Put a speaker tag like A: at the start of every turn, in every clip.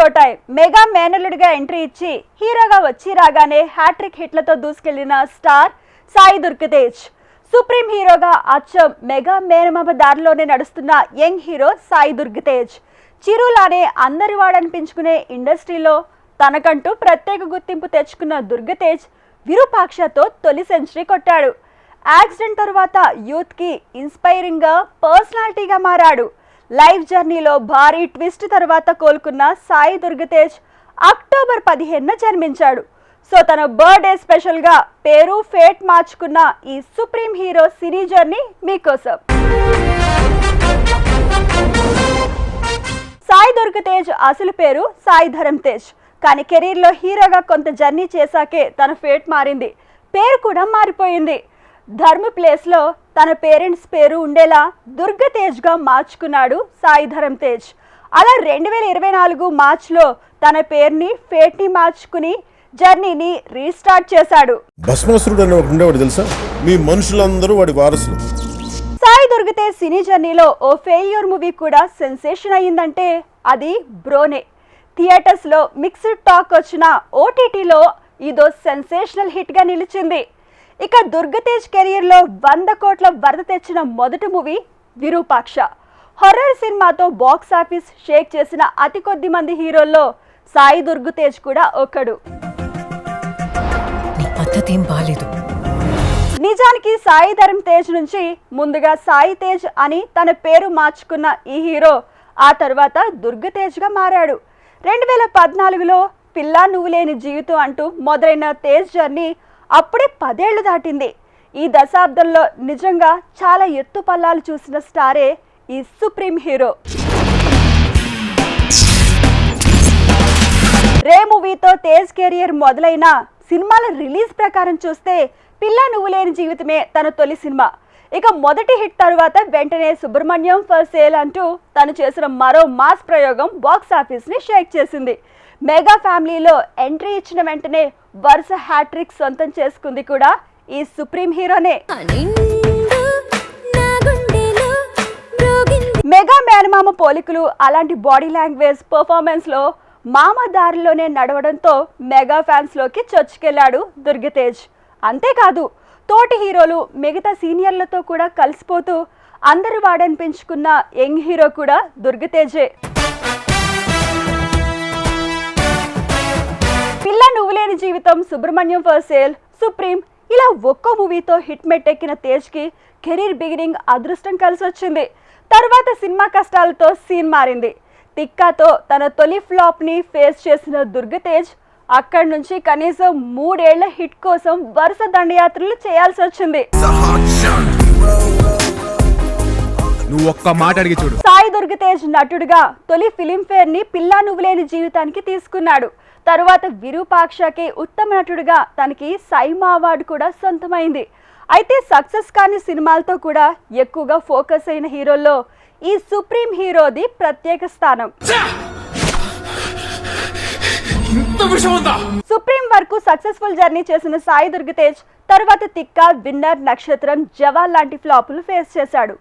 A: Show time mega మేనల్లుడిగా entry ఇచ్చి హీరోగా వచ్చి రాగానే హ్యాట్రిక్ హిట్లతో దూసుకెళ్ళిన స్టార్ సాయి దుర్గతేజ్. సుప్రీం హీరోగా అచ్చం మెగా మేనమామ దారిలోనే నడుస్తున్న యంగ్ హీరో సాయి దుర్గతేజ్. చిరులానే అందరి వాడనిపించుకునే ఇండస్ట్రీలో తనకంటూ ప్రత్యేక గుర్తింపు తెచ్చుకున్న దుర్గతేజ్ విరూపాక్షతో తొలి సెంచరీ కొట్టాడు. యాక్సిడెంట్ తర్వాత యూత్కి ఇన్స్పైరింగ్గా పర్సనాలిటీగా మారాడు. లైఫ్ జర్నీలో భారీ ట్విస్ట్ తర్వాత కోలుకున్న సాయి దుర్గతేజ్ అక్టోబర్ పదిహేనున జన్మించాడు. సో తన బర్త్డే స్పెషల్గా పేరు ఫేట్ మార్చుకున్న ఈ సుప్రీం హీరో సినీ జర్నీ మీకోసం. సాయి దుర్గతేజ్ అసలు పేరు సాయి ధరమ్ తేజ్. కానీ కెరీర్లో హీరోగా కొంత జర్నీ చేశాకే తన ఫేట్ మారింది. పేరు కూడా మారిపోయింది. ధర్మ ప్లేస్లో తన పేరెంట్స్ పేరు ఉండేలా దుర్గ తేజ్గా మార్చుకున్నాడు సాయి ధరమ్ తేజ్. అలా రెండు వేల ఇరవై నాలుగు మార్చ్లో తన పేరుని ఫేట్ని మార్చుకుని జర్నీని రీస్టార్ట్ చేశాడు.
B: భస్మాసురుడు అనే ఒకడు ఉండేవాడు తెలుసా? మీ మనుషులందరూ వాడి వారసులు.
A: సాయి దొరికితే సినీ జర్నీలో ఓ ఫెయిల్యూర్ మూవీ కూడా సెన్సేషన్ అయ్యిందంటే అది బ్రోనే థియేటర్స్లో మిక్స్డ్ టాక్ వచ్చిన ఓటీటీలో ఇదో సెన్సేషనల్ హిట్గా నిలిచింది. ఇక దుర్గతేజ్ కెరియర్లో వంద కోట్ల వరద తెచ్చిన మొదటి మూవీ విరూపాక్ష. హొర్రర్ సినిమాతో బాక్స్ ఆఫీస్ షేక్ చేసిన అతి కొద్ది మంది హీరోల్లో సాయి దుర్గతేజ్ కూడా ఒకడు. నిజానికి సాయి ధరమ్ తేజ్ నుంచి ముందుగా సాయి తేజ్ అని తన పేరు మార్చుకున్న ఈ హీరో ఆ తర్వాత దుర్గ తేజ్గా మారాడు. రెండు వేల పద్నాలుగులో పిల్లా నువ్వు లేని జీవితం అంటూ మొదలైన తేజ్ జర్నీ అప్పుడే పదేళ్ళు దాటింది. ఈ దశాబ్దంలో నిజంగా చాలా ఎత్తు పల్లాలు చూసిన స్టారే ఈ సుప్రీం హీరో. రే మూవీతో తేజ్ కెరియర్ మొదలైన సినిమాల రిలీజ్ ప్రకారం చూస్తే పిల్ల నువ్వు లేని జీవితమే తన తొలి సినిమా. ఇక మొదటి హిట్ తర్వాత వెంటనే సుబ్రహ్మణ్యం ఫర్ సేల్ అంటూ తను చేసిన మరో మాస్ ప్రయోగం బాక్స్ ఆఫీస్ని షేక్ చేసింది. మెగా ఫ్యామిలీలో ఎంట్రీ ఇచ్చిన వెంటనే వరుస హ్యాట్రిక్ సొంతం చేసుకుంది కూడా ఈ సుప్రీం హీరోనే. మెగా మేనమామ పోలికలు అలాంటి బాడీ లాంగ్వేజ్ పర్ఫార్మెన్స్లో మామ దారిలోనే నడవడంతో మెగా ఫ్యాన్స్లోకి చొచ్చుకెళ్ళాడు దుర్గతేజ్. అంతేకాదు తోటి హీరోలు మిగతా సీనియర్లతో కూడా కలిసిపోతూ అందరు వాడనిపించుకున్న యంగ్ హీరో కూడా దుర్గతేజే. పిల్ల నువ్వు లేని జీవితం సుబ్రహ్మణ్యం ఫర్ సేల్ సుప్రీం ఇలా ఒక్కో మూవీతో హిట్ మెట్టెక్కిన తేజ్కి కెరీర్ బిగినింగ్ అదృష్టం కలిసి వచ్చింది తర్వాత సినిమా కష్టాలతో సీన్ మారింది. తిక్కాతో తన తొలి ఫ్లాప్ని ఫేస్ చేసిన దుర్గతేజ్ అక్కడి నుంచి కనీసం మూడేళ్ళ హిట్ కోసం వరుస దండయాత్రలు చేయాల్సి వచ్చింది
C: నువ్వు ఒక్క మాట అడిగి చూడు.
A: సాయి దుర్గతేజ్ నటుడుగా తొలి ఫిలింఫేర్ని పిల్లా నువ్వులేని జీవితానికి తీసుకున్నాడు. తరువాత విరూపాక్షకి ఉత్తమ నటుడుగా తనకి సైమా అవార్డు కూడా సొంతమైంది. అయితే సక్సెస్ కాని సినిమాలతో కూడా ఎక్కువగా ఫోకస్ అయిన హీరోల్లో ఈ సుప్రీం హీరోది ప్రత్యేక స్థానం. సుప్రీం వరకు సక్సెస్ఫుల్ జర్నీ చేసిన సాయి దుర్గతేజ్ తర్వాత తిక్క విన్నర్ నక్షత్రం జవాన్ లాంటి ఫ్లాపులు ఫేస్ చేశాడు.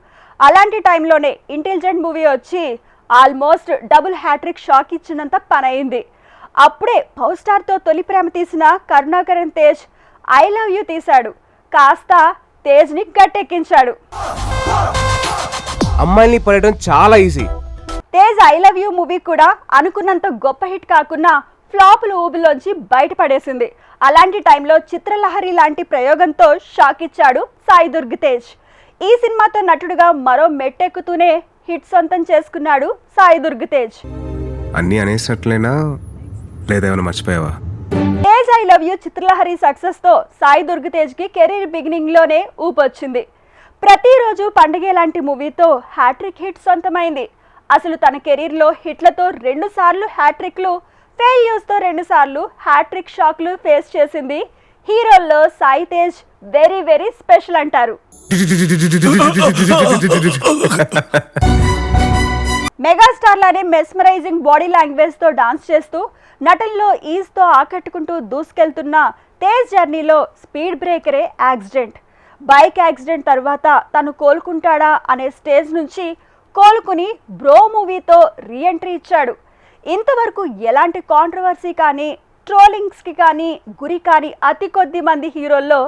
A: అలాంటి టైంలోనే ఇంటెలిజెంట్ మూవీ వచ్చి almost double hat trick shock ఇచ్చినంత పనయింది. అప్పుడే పవర్ స్టార్తో తొలి ప్రేమ తీసిన Karunakaran Tej I love you తీశాడు. కాస్త తేజ్ని గట్టెక్కించాడు.
C: అమ్మాయిల్ని పడటం చాలా easy.
A: Tej I love you movie కూడా అనుకున్నంత గొప్ప హిట్ కాకుండా ఫ్లాపుల ఊబిలోంచి బయటపడేసింది. అలాంటి టైంలో చిత్రలహరి లాంటి ప్రయోగంతో షాక్ ఇచ్చాడు సాయి దుర్గ్ తేజ్. ఈ సినిమాతో నటుడుగా మరో మెట్టెక్కుతూనే హిట్ సొంతం చేసుకున్నాడు సాయి దుర్గ్ తేజ్.
C: అన్నీ అనేసినట్లేనా? లేదా ఏమైనా మర్చిపోయావా?
A: Tej I love you Chitralahari సక్సెస్తో Sai Durg తేజ్కి కెరీర్ బిగినింగ్లోనే ఊపొచ్చింది. ప్రతిరోజు పండుగ లాంటి మూవీతో హ్యాట్రిక్ హిట్ సొంతమైంది. అసలు తన కెరీర్లో హిట్లతో రెండు సార్లు హ్యాట్రిక్లు ఫెయిల్యూర్స్తో రెండు సార్లు హ్యాట్రిక్ షాక్లు ఫేస్ చేసింది. హీరోల్లో Sai Tej very very special అంటారు. మెగాస్టార్లనే మెస్మరైజింగ్ బాడీ లాంగ్వేజ్తో డాన్స్ చేస్తూ నటనలో ఈజ్తో ఆకట్టుకుంటూ దూసుకెళ్తున్న తేజ్ జర్నీలో స్పీడ్ బ్రేకరే యాక్సిడెంట్. బైక్ యాక్సిడెంట్ తర్వాత తను కోలుకుంటాడా అనే స్టేజ్ నుంచి కోలుకుని బ్రో మూవీతో రీఎంట్రీ ఇచ్చాడు. ఇంతవరకు ఎలాంటి కాంట్రవర్సీ కానీ ట్రోలింగ్స్కి కానీ గురి కానీ అతి కొద్ది మంది హీరోల్లో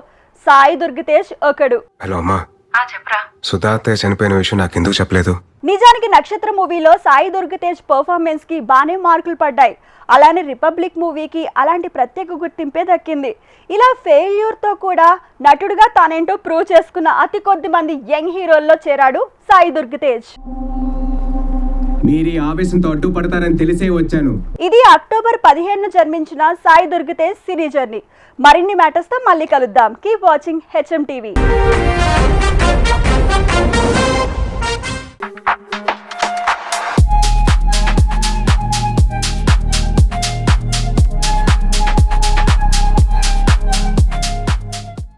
A: సాయి దుర్గతేజ్ ఒకడు.
C: హలో అమ్మా. సుధా అత్తయ్య చనిపోయిన విషయం నాకు ఎందుకు చెప్పలేదు?
A: నిజానికి నక్షత్ర మూవీలో సాయి దుర్గతేజ్ పర్ఫార్మెన్స్కి బాగానే మార్కులు పడ్డాయి. అలానే రిపబ్లిక్ మూవీకి అలాంటి ప్రత్యేక గుర్తింపే దక్కింది. ఇలా ఫెయిల్యూర్తో కూడా నటుడుగా తానేంటో ప్రూవ్ చేసుకున్న అతి కొద్ది మంది యంగ్ హీరోల్లో చేరాడు సాయి దుర్గతేజ్
D: మీరు ఆవేశంతో అడ్డుపడతారని తెలిసే వచ్చాను.
A: ఇది అక్టోబర్ పదిహేనున జన్మించిన సాయి దుర్గతేజ్ సినీ జర్నీ. మరిన్ని మ్యాటర్స్తో మళ్ళీ కలుద్దాం. Keep watching HM TV Thank you.